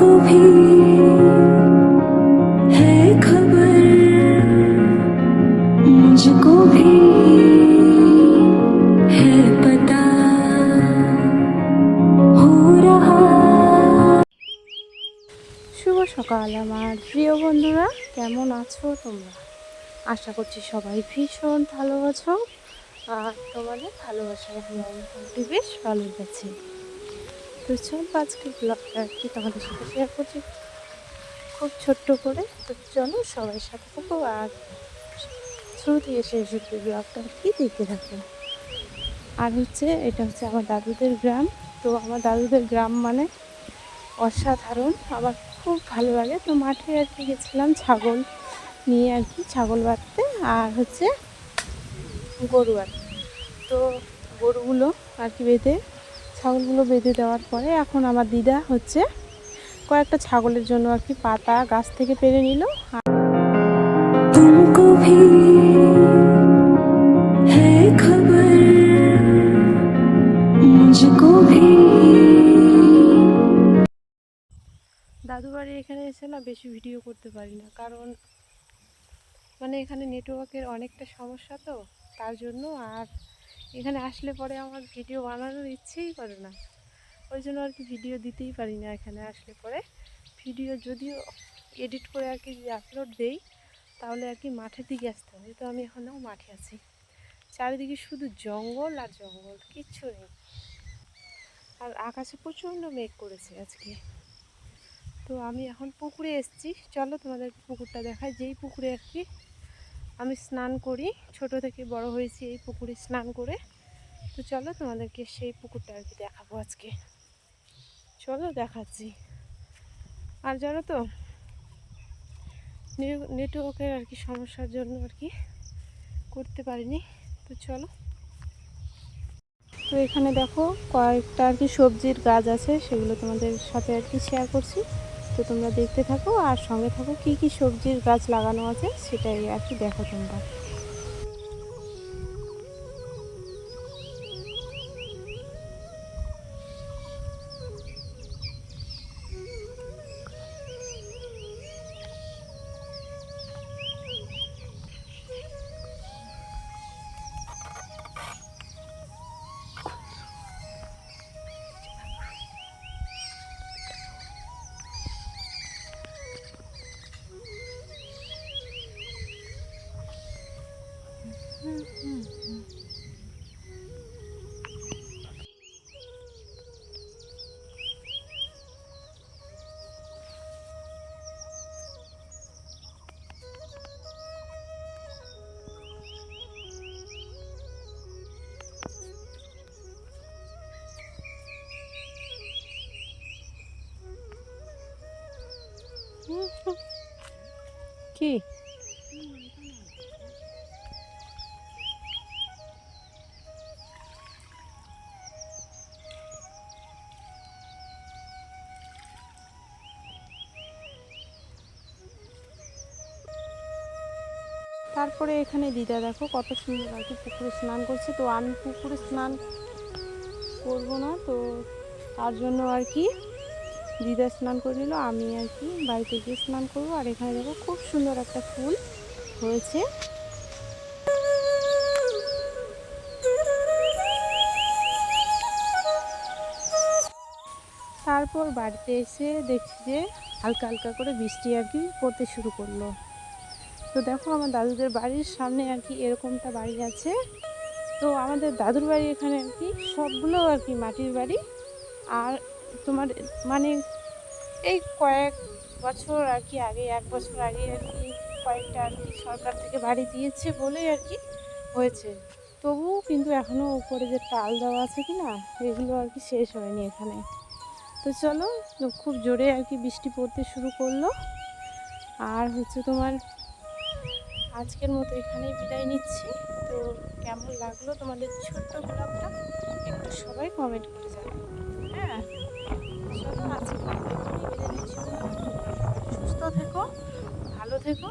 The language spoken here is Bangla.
भी है खबर मुझको भी है पता हो रहा শুভ সকাল আমার প্রিয় বন্ধুরা কেমন আছো তোমরা আশা করছি সবাই ভীষণ ভালো আছো আর তোমাদের ভালোবাসায় আমি মোটামুটি বেশ ভালো গেছি তো চল আজকে ব্লগটা আর কি তোমাদের সাথে শেয়ার করছি। খুব ছোট্ট করে তো চলো সবাই সাথে থাকো আর শুরু থেকে শেষ অব্দি ব্লগটা আর কি দেখতে থাকো। আর হচ্ছে এটা হচ্ছে আমার দাদুদের গ্রাম। তো আমার দাদুদের গ্রাম মানে অসাধারণ। আমার খুব ভালো লাগে। তো মাঠে আর কি গেছিলাম ছাগল নিয়ে আর কি ছাগল বাঁধতে আর হচ্ছে গরু আর তো গরুগুলো আর কি বেঁধে ছাগলগুলো বেঁধে দেওয়ার পরে এখন আমার দিদা হচ্ছে কয়েকটা ছাগলের জন্য আর কি পাতা গাছ থেকে পেরে নিল। দাদু বাড়ি এখানে এসে না বেশি ভিডিও করতে পারি না কারণ মানে এখানে নেটওয়ার্কের অনেকটা সমস্যা তো তার জন্য আর এখানে আসলে পরে আমার ভিডিও বানানোর ইচ্ছেই করে না। ওই জন্য আর কি ভিডিও দিতেই পারি না এখানে আসলে পরে। ভিডিও যদিও এডিট করে আর কি আপলোড দেই, তাহলে আর কি মাঠের দিকে আসতে হবে। তো আমি এখনও মাঠে আছি। চারিদিকে শুধু জঙ্গল আর জঙ্গল, কিচ্ছু নেই। আর আকাশে প্রচণ্ড মেঘ করেছে আজকে। তো আমি এখন পুকুরে এসেছি। চলো তোমাদের পুকুরটা দেখায় যেই পুকুরে আর কি আমি স্নান করি। ছোট থেকে বড় হয়েছি এই পুকুরে স্নান করে। তো চলো তোমাদেরকে সেই পুকুরটা আর কি দেখাবো আজকে। চলো দেখাচ্ছি। আর জানো তো নেটওয়ার্কের আর কি সমস্যার জন্য আর কি করতে পারিনি। তো চলো। তো এখানে দেখো কয়েকটা আর কি সবজির গাছ আছে, সেগুলো তোমাদের সাথে আর কি শেয়ার করছি। তো তোমরা দেখতে থাকো আর সঙ্গে থাকো কি কি সবজির গাছ লাগানো আছে সেটাই আর কি দেখো তোমরা। কি তারপরে এখানে দিদা, দেখো কত সুন্দর আর কি পুকুরে স্নান করছে। তো আমি পুকুরে স্নান করব না, তো তার জন্য আর কি দিদা স্নান করে নিল, আমি আর কি বাড়িতে গিয়ে স্নান করব। আর এখানে দেখো খুব সুন্দর একটা ফুল হয়েছে। তারপর বাড়িতে এসে দেখছি যে হালকা হালকা করে বৃষ্টি আর কি পড়তে শুরু করল। তো দেখো আমার দাদুদের বাড়ির সামনে আর কি এরকমটা বাড়ি আছে। তো আমাদের দাদুর বাড়ি এখানে আর কি সবগুলো আর কি মাটির বাড়ি। আর তোমার মানে এই কয়েক বছর আর কি আগে, এক বছর আগে আর কি কয়েকটা আর কি সরকার থেকে বাড়ি দিয়েছে বলেই আর কি হয়েছে। তবুও কিন্তু এখনও উপরে যে টাল দেওয়া আছে কি না, এগুলো আর কি শেষ হয়নি এখানে। তো চলো, খুব জোরে আর কি বৃষ্টি পড়তে শুরু করল। আর হচ্ছে তোমার আজকের মতো এখানেই বিদায় নিচ্ছি। তো কেমন লাগল তোমাদের ছোট্ট ব্লগটা? একটু সবাই কমেন্ট করে যাবে হ্যাঁ চলো আজকে বিদায় নিচ্ছি। সুস্থ থেকো, ভালো থেকো